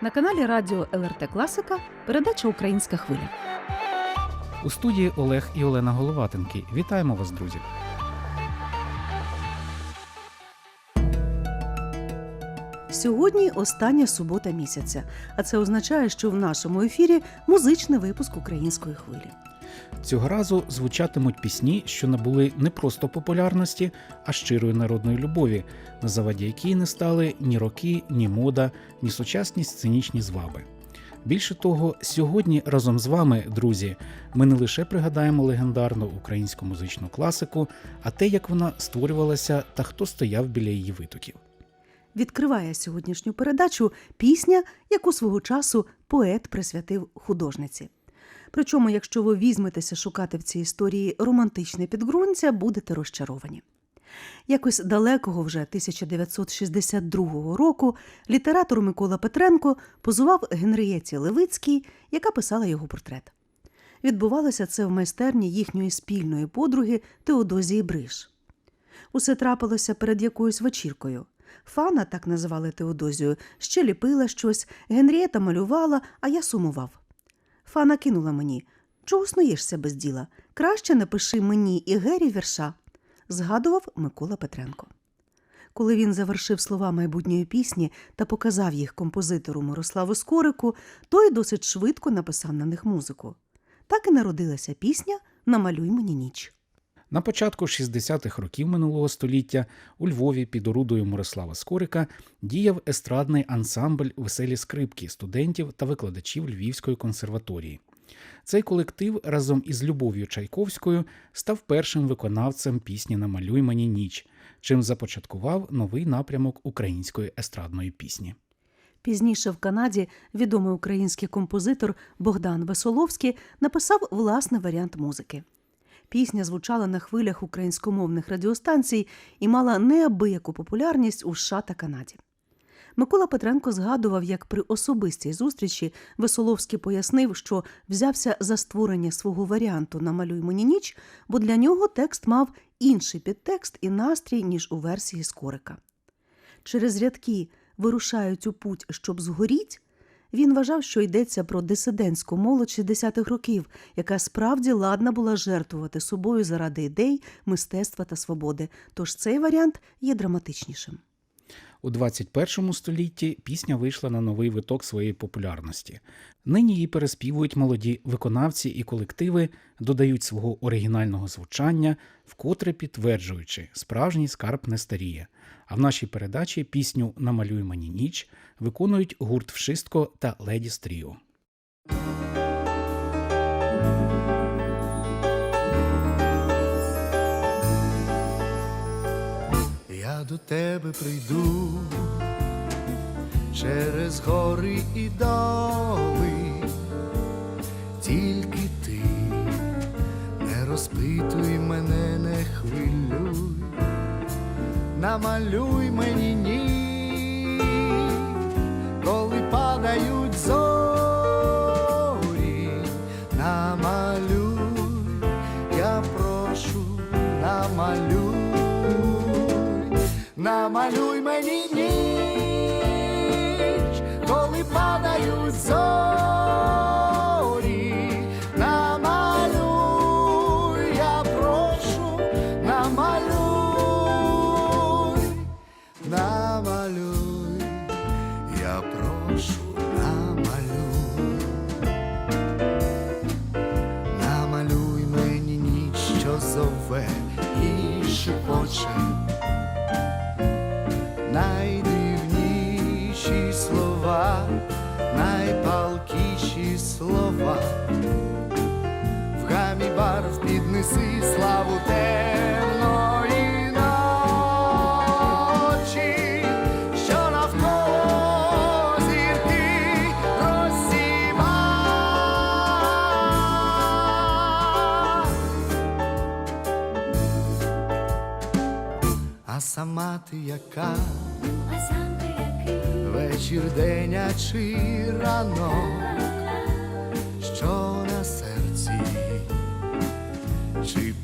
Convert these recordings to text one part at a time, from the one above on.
На каналі Радіо ЛРТ Класика передача Українська хвиля. У студії Олег і Олена Головатенки. Вітаємо вас, друзі! Сьогодні остання субота місяця, а це означає, що в нашому ефірі музичний випуск української хвилі. Цього разу звучатимуть пісні, що набули не просто популярності, а щирої народної любові, на заваді якій не стали ні роки, ні мода, ні сучасні сценічні зваби. Більше того, сьогодні разом з вами, друзі, ми не лише пригадаємо легендарну українську музичну класику, а те, як вона створювалася та хто стояв біля її витоків. Відкриває сьогоднішню передачу пісня, яку свого часу поет присвятив художниці. Причому, якщо ви візьметеся шукати в цій історії романтичне підґрунтя, будете розчаровані. Якось далекого вже 1962 року літератор Микола Петренко позував Генриєці Левицькій, яка писала його портрет. Відбувалося це в майстерні їхньої спільної подруги Теодозії Бриш. Усе трапилося перед якоюсь вечіркою. Фана, так називали Теодозію, ще ліпила щось, Генрієта малювала, а я сумував. Фана кинула мені чого снуєшся без діла? Краще напиши мені і Гері вірша, згадував Микола Петренко. Коли він завершив слова майбутньої пісні та показав їх композитору Мирославу Скорику, той досить швидко написав на них музику. Так і народилася пісня Намалюй мені ніч. На початку 60-х років минулого століття у Львові під орудою Мирослава Скорика діяв естрадний ансамбль веселі скрипки студентів та викладачів Львівської консерваторії. Цей колектив разом із Любов'ю Чайковською став першим виконавцем пісні Намалюй мені ніч, чим започаткував новий напрямок української естрадної пісні. Пізніше в Канаді відомий український композитор Богдан Весоловський написав власний варіант музики. Пісня звучала на хвилях українськомовних радіостанцій і мала неабияку популярність у США та Канаді. Микола Петренко згадував, як при особистій зустрічі Весоловський пояснив, що взявся за створення свого варіанту Намалюй мені ніч, бо для нього текст мав інший підтекст і настрій, ніж у версії Скорика. Через рядки вирушають у путь, щоб згоріть. Він вважав, що йдеться про дисидентську молодь 60-х років, яка справді ладна була жертвувати собою заради ідей, мистецтва та свободи. Тож цей варіант є драматичнішим. У 21 столітті пісня вийшла на новий виток своєї популярності. Нині її переспівують молоді виконавці і колективи, додають свого оригінального звучання, вкотре підтверджуючи, справжній скарб не старіє. А в нашій передачі пісню Намалюй мені ніч виконують гурт Вшистко та Леді Стріо. До тебе прийду. Через гори і доли, тільки ти. Не розпитуй мене, не хвилюй, намалюй мені ніч, коли падають зорі, Намалюй мені ніч, коли падають зорі, намалюй, я прошу, намалюй, намалюй, я прошу, намалюй, намалюй мені ніч, що зове і шепоче слова, в гамі барв піднеси славу темної ночі, що навколо зірки розсіва. А сама ти яка А сам ти який? вечір, день а чи ранок, що на серці, чи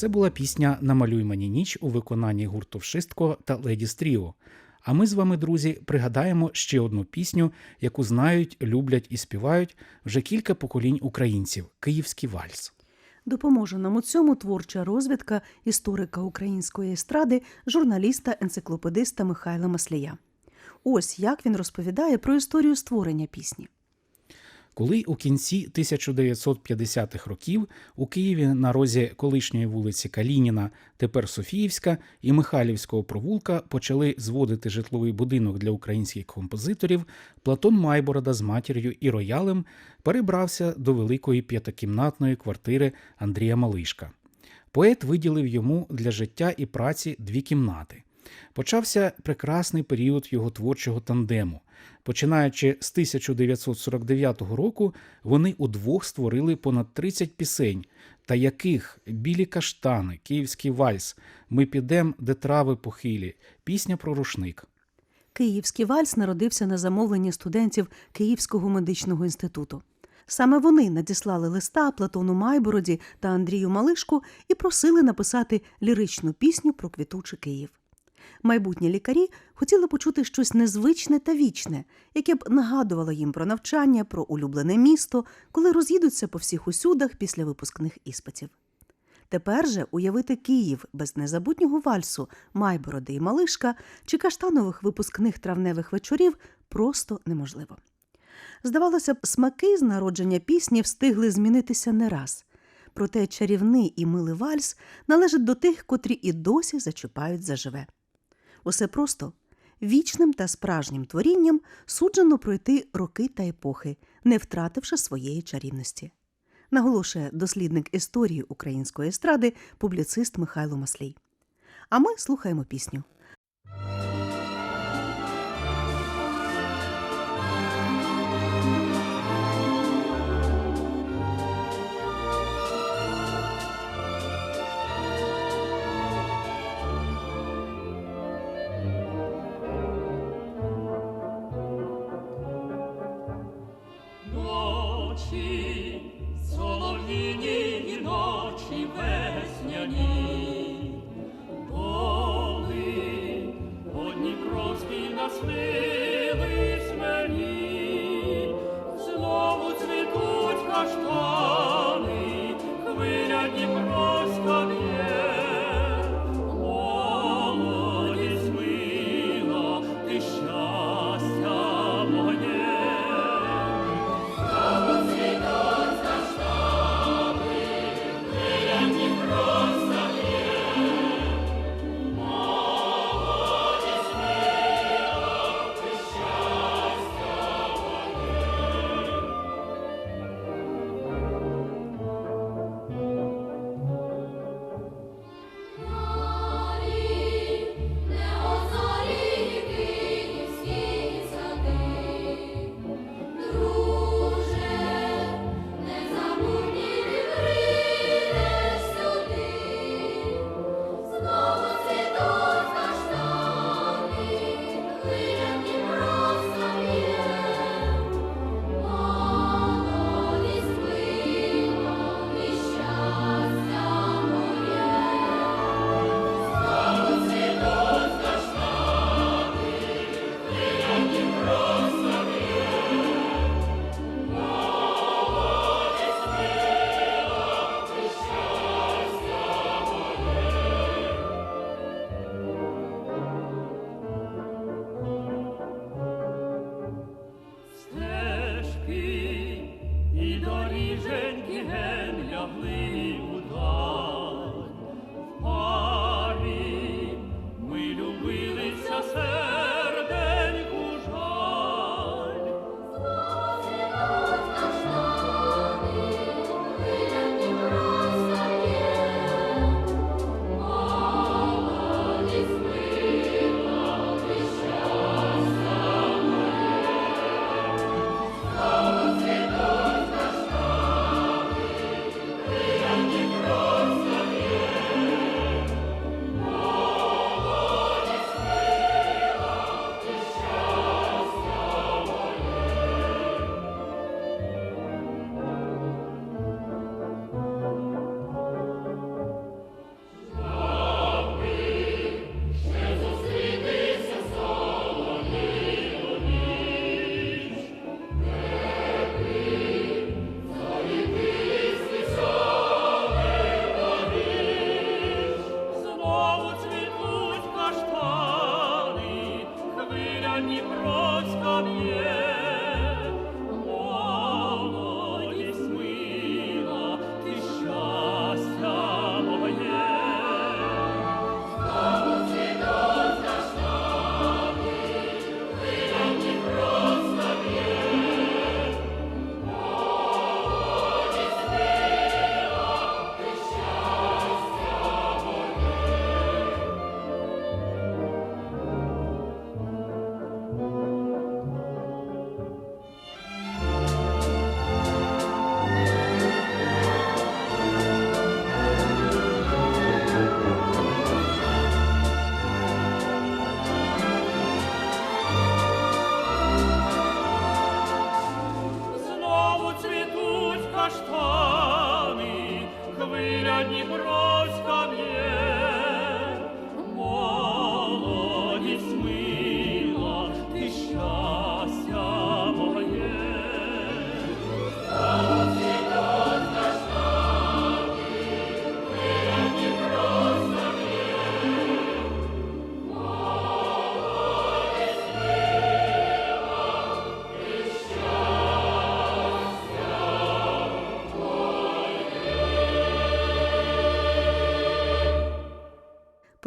Це була пісня Намалюй мені ніч у виконанні гурту Вшистко та Леді Стріо. А ми з вами, друзі, пригадаємо ще одну пісню, яку знають, люблять і співають вже кілька поколінь українців Київський вальс. Допоможе нам у цьому творча розвідка історика української естради, журналіста-енциклопедиста Михайла Маслія. Ось як він розповідає про історію створення пісні. Коли у кінці 1950-х років у Києві на розі колишньої вулиці Калініна, тепер Софіївська і Михайлівського провулка почали зводити житловий будинок для українських композиторів, Платон Майборода з матір'ю і роялем перебрався до великої п'ятикімнатної квартири Андрія Малишка. Поет виділив йому для життя і праці дві кімнати. Почався прекрасний період його творчого тандему. Починаючи з 1949 року, вони удвох створили понад 30 пісень, та яких білі каштани, київський вальс, ми підем, де трави похилі, пісня про рушник. Київський вальс народився на замовлення студентів Київського медичного інституту. Саме вони надіслали листа Платону Майбороді та Андрію Малишку і просили написати ліричну пісню про квітучий Київ. Майбутні лікарі хотіли почути щось незвичне та вічне, яке б нагадувало їм про навчання, про улюблене місто, коли роз'їдуться по всіх усюдах після випускних іспитів. Тепер же уявити Київ без незабутнього вальсу, Майбороди і Малишка чи каштанових випускних травневих вечорів просто неможливо. Здавалося б, смаки з народження пісні встигли змінитися не раз. Проте чарівний і милий вальс належить до тих, котрі і досі зачіпають заживе. Усе просто вічним та справжнім творінням суджено пройти роки та епохи, не втративши своєї чарівності. Наголошує дослідник історії української естради, публіцист Михайло Маслій. А ми слухаємо пісню.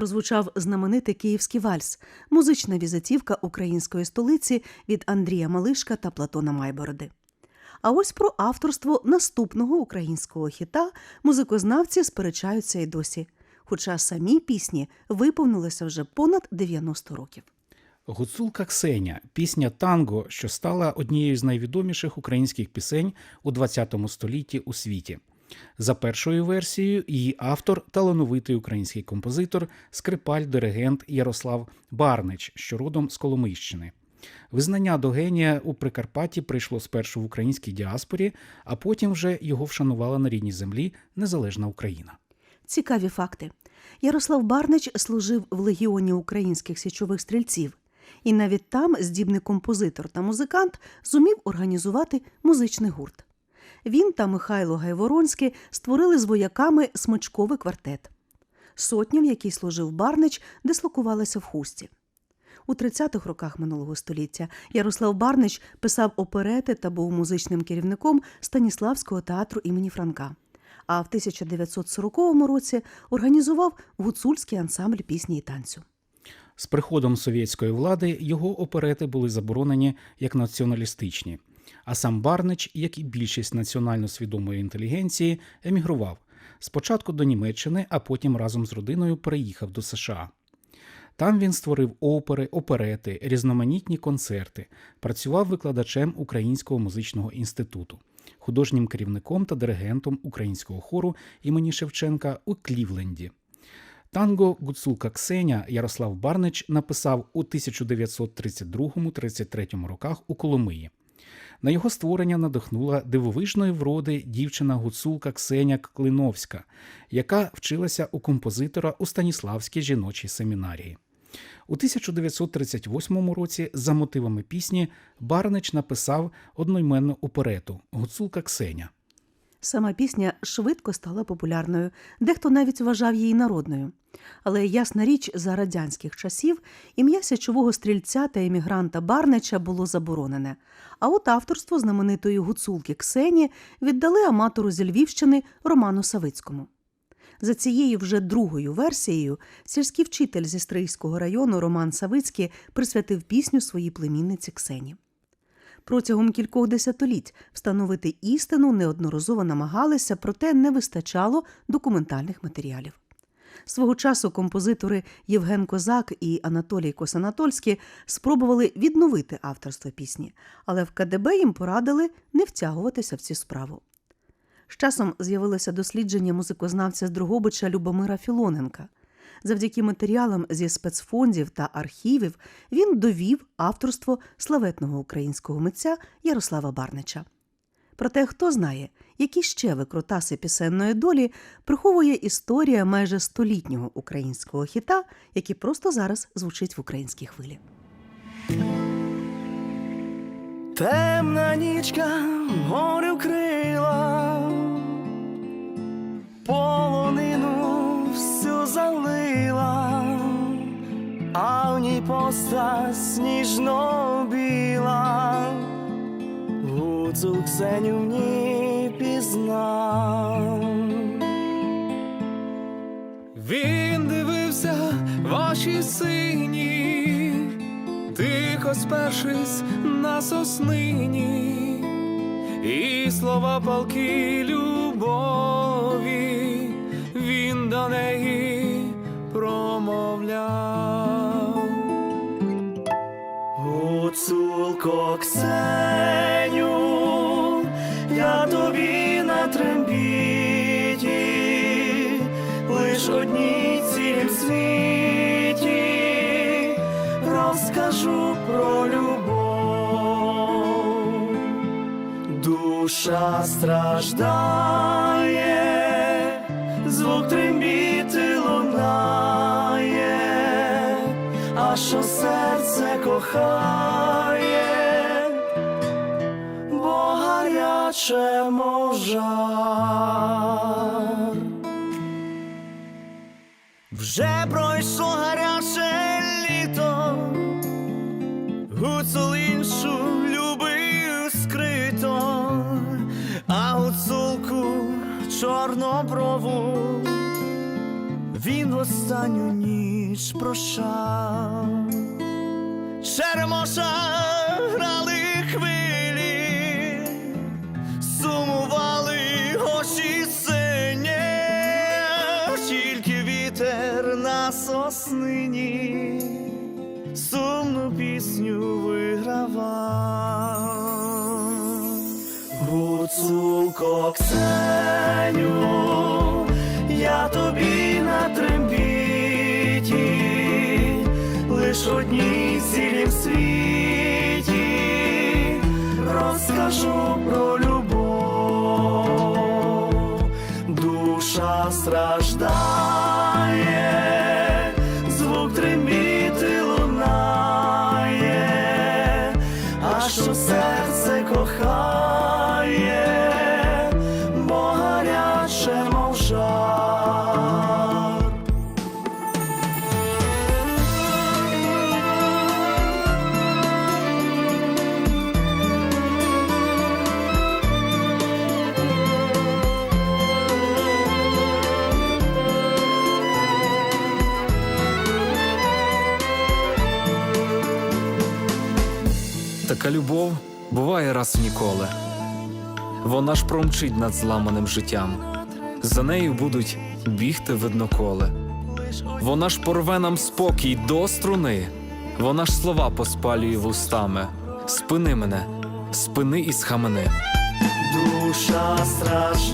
Прозвучав знаменитий київський вальс, музична візитівка української столиці від Андрія Малишка та Платона Майбороди. А ось про авторство наступного українського хіта музикознавці сперечаються й досі, хоча самі пісні виповнилися вже понад 90 років. Гуцулка Ксеня пісня танго, що стала однією з найвідоміших українських пісень у ХХ столітті у світі. За першою версією, її автор талановитий український композитор, скрипаль, диригент Ярослав Барнич, що родом з Коломийщини. Визнання до генія у Прикарпатті прийшло спершу в українській діаспорі, а потім вже його вшанувала на рідній землі незалежна Україна. Цікаві факти. Ярослав Барнич служив в легіоні українських січових стрільців, і навіть там здібний композитор та музикант зумів організувати музичний гурт. Він та Михайло Гайворонський створили з вояками смичковий квартет. Сотня, в якій служив Барнич, дислокувалася в хусті. У 30-х роках минулого століття Ярослав Барнич писав оперети та був музичним керівником Станіславського театру імені Франка. А в 1940 році організував гуцульський ансамбль пісні і танцю. З приходом совєтської влади його оперети були заборонені як націоналістичні. А сам Барнич, як і більшість національно свідомої інтелігенції, емігрував спочатку до Німеччини, а потім разом з родиною переїхав до США. Там він створив опери, оперети, різноманітні концерти, працював викладачем Українського музичного інституту, художнім керівником та диригентом українського хору імені Шевченка у Клівленді. Танго Гуцулка Ксеня Ярослав Барнич написав у 1932-33 роках у Коломиї. На його створення надихнула дивовижної вроди дівчина гуцулка Ксеня Клиновська, яка вчилася у композитора у Станіславській жіночій семінарії. У 1938 році за мотивами пісні Барнич написав одноіменну оперету Гуцулка Ксеня. Сама пісня швидко стала популярною, дехто навіть вважав її народною. Але ясна річ, за радянських часів ім'я січового стрільця та емігранта Барнича було заборонене. А от авторство знаменитої гуцулки Ксені віддали аматору зі Львівщини Роману Савицькому. За цією вже другою версією сільський вчитель зі Стрийського району Роман Савицький присвятив пісню своїй племінниці Ксені. Протягом кількох десятиліть встановити істину неодноразово намагалися, проте не вистачало документальних матеріалів. Свого часу композитори Євген Козак і Анатолій Косанатольський спробували відновити авторство пісні, але в КДБ їм порадили не втягуватися в цю справу. З часом з'явилося дослідження музикознавця з Другобича Любомира Філоненка. Завдяки матеріалам зі спецфондів та архівів він довів авторство славетного українського митця Ярослава Барнича. Проте хто знає, які ще викрутаси пісенної долі приховує історія майже столітнього українського хіта, який просто зараз звучить в українській хвилі. Темна нічка гори вкрила, а в ній постать сніжно біла, гуцул Ксеню в ній пізнав. Він дивився ваші сині, тихо спершись на соснині, і слова палки любові він до неї Ксеню, я тобі на трембіті, лиш одній цілім світі розкажу про любов. Душа страждає, звук трембіти лунає, а що серце кохає, мов жар. Вже пройшло гаряче літо, гуцул іншу любив скрито, а гуцулку чорноброву він в останню ніч прощав. Черемоша Ксеню, я тобі на трембіті, лиш одній цілім світі буває раз ніколи. Вона ж промчить над зламаним життям. За нею будуть бігти видноколи. Вона ж порве нам спокій до струни. Вона ж слова поспалює вустами. Спини мене, спини і схамени. Душа страждає,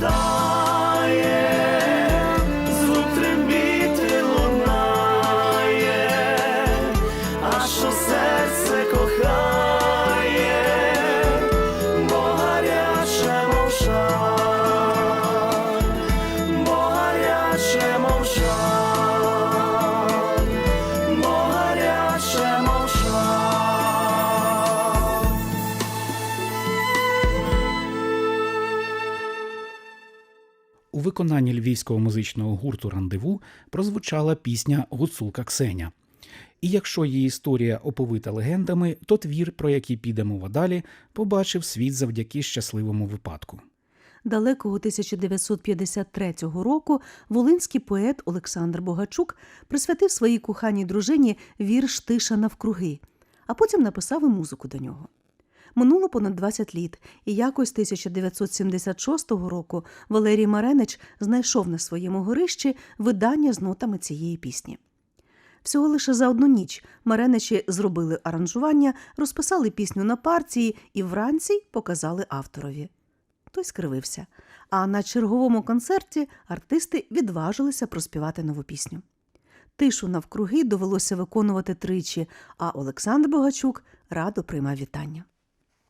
виконанні львівського музичного гурту Рандеву прозвучала пісня Гуцулка Ксеня. І якщо її історія оповита легендами, то твір, про який піде мова далі, побачив світ завдяки щасливому випадку. Далекого 1953 року волинський поет Олександр Богачук присвятив своїй коханій дружині вірш Тиша навкруги, а потім написав і музику до нього. Минуло понад 20 літ, і якось 1976 року Валерій Маренич знайшов на своєму горищі видання з нотами цієї пісні. Всього лише за одну ніч Мареничі зробили аранжування, розписали пісню на партії і вранці показали авторові. Той скривився. А на черговому концерті артисти відважилися проспівати нову пісню. Тишу навкруги довелося виконувати тричі, а Олександр Богачук радо приймав вітання.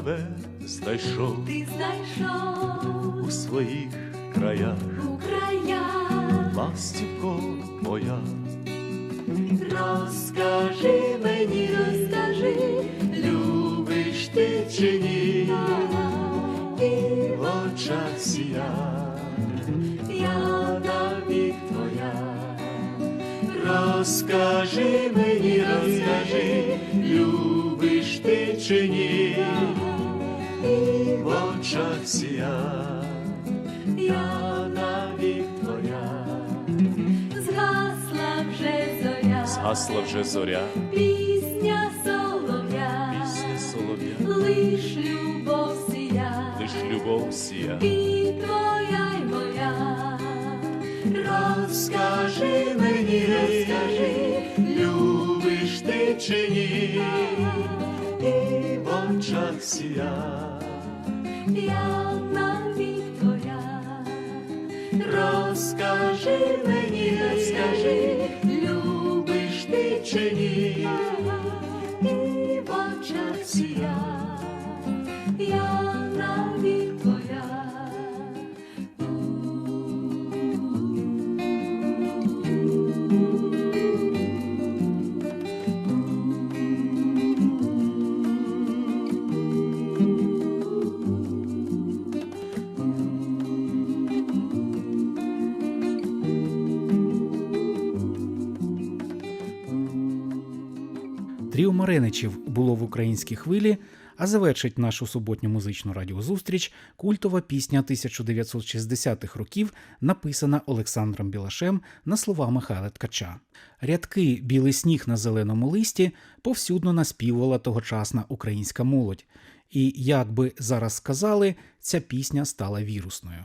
тебе знайшов ти знайшов у своїх краях. Згасла вже зоря, пісня солов'я, пісня солов'я, лиш любов сія, лиш любов сія. і твоя й моя. Розкажи мені, розкажи, любиш ти чи ні, і в очах сія, Я навік твоя, розкажи мені, розкажи, любиш Тріо Мареничів було в українській хвилі, а завершить нашу суботню музичну радіозустріч культова пісня 1960-х років, написана Олександром Білашем на слова Михайла Ткача. Рядки Білий сніг на зеленому листі повсюдно наспівувала тогочасна українська молодь. І, як би зараз сказали, ця пісня стала вірусною.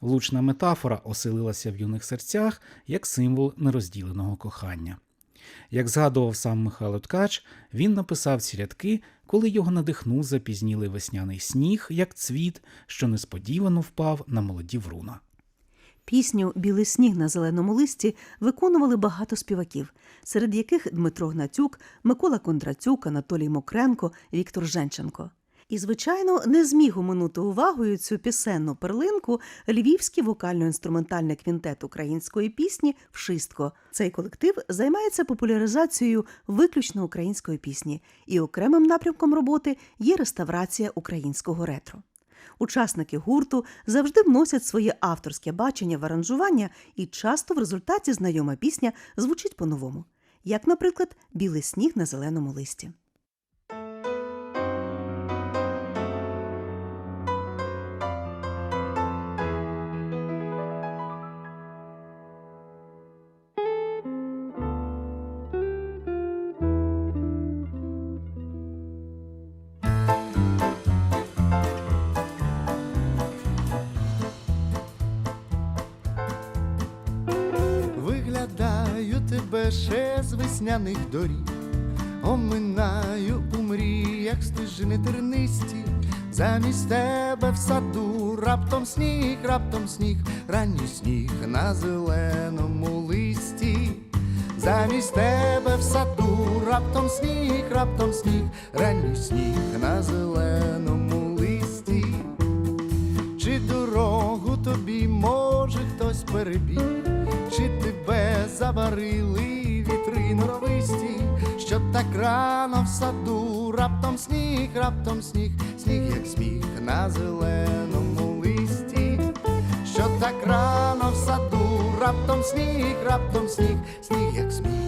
Влучна метафора оселилася в юних серцях як символ нерозділеного кохання. Як згадував сам Михайло Ткач, він написав ці рядки, коли його надихнув запізнілий весняний сніг, як цвіт, що несподівано впав на молоді вруна. Пісню Білий сніг на зеленому листі виконували багато співаків, серед яких Дмитро Гнатюк, Микола Кондратюк, Анатолій Мокренко, Віктор Женченко. І, звичайно, не зміг оминути увагою цю пісенну перлинку львівський вокально-інструментальний квінтет української пісні Вшистко. Цей колектив займається популяризацією виключно української пісні, і окремим напрямком роботи є реставрація українського ретро. Учасники гурту завжди вносять своє авторське бачення в аранжування, і часто в результаті знайома пісня звучить по-новому, як, наприклад, Білий сніг на зеленому листі. Тебе ще з весняних доріг, оминаю у мріях стежини тернисті, замість тебе в саду раптом сніг, раптом сніг, ранній сніг на зеленому листі, замість тебе в саду раптом сніг, раптом сніг, ранній сніг на зеленому листі. Чи дорогу тобі може хтось перебіг, чи тебе заварили так рано в саду, раптом сніг, раптом сніг, сніг, як сміх на зеленому листі, що так рано в саду, раптом сніг, раптом сніг, сніг, як сміх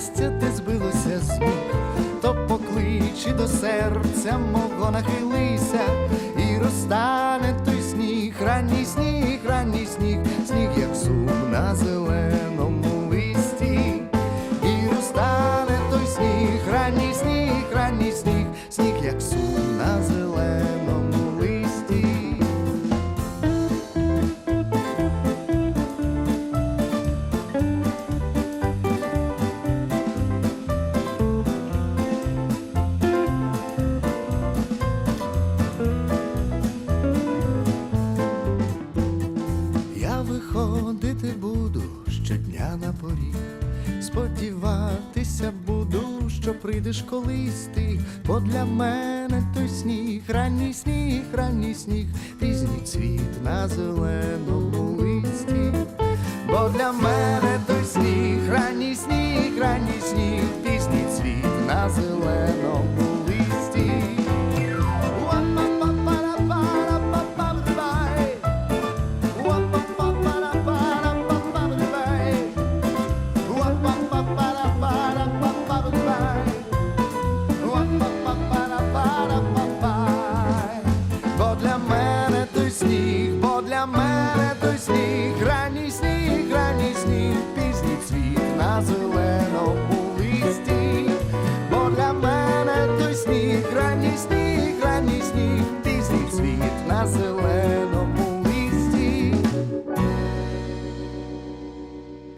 щастя ти збилося з ніг, то покличі до серця мого нахилися, і розтане той сніг, ранній сніг, буду, що прийдеш колись ти, бо для мене той сніг, ранній сніг, ранній сніг, пізній цвіт на зеленому листі, бо для мене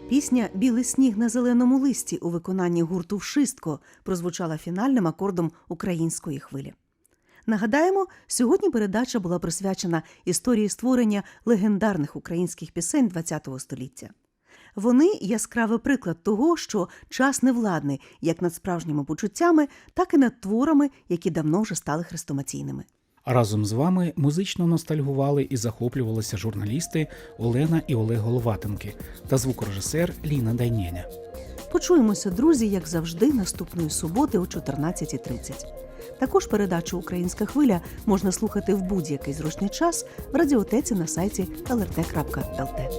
Пісня Білий сніг на зеленому листі у виконанні гурту Вшистко прозвучала фінальним акордом української хвилі. Нагадаємо, сьогодні передача була присвячена історії створення легендарних українських пісень ХХ століття. Вони яскравий приклад того, що час невладний як над справжніми почуттями, так і над творами, які давно вже стали хрестоматійними. Разом з вами музично ностальгували і захоплювалися журналісти Олена і Олег Головатенки та звукорежисер Ліна Дайнєня. Почуємося, друзі, як завжди, наступної суботи о 14.30. Також передачу Українська хвиля можна слухати в будь-який зручний час в радіотеці на сайті lrt.lt.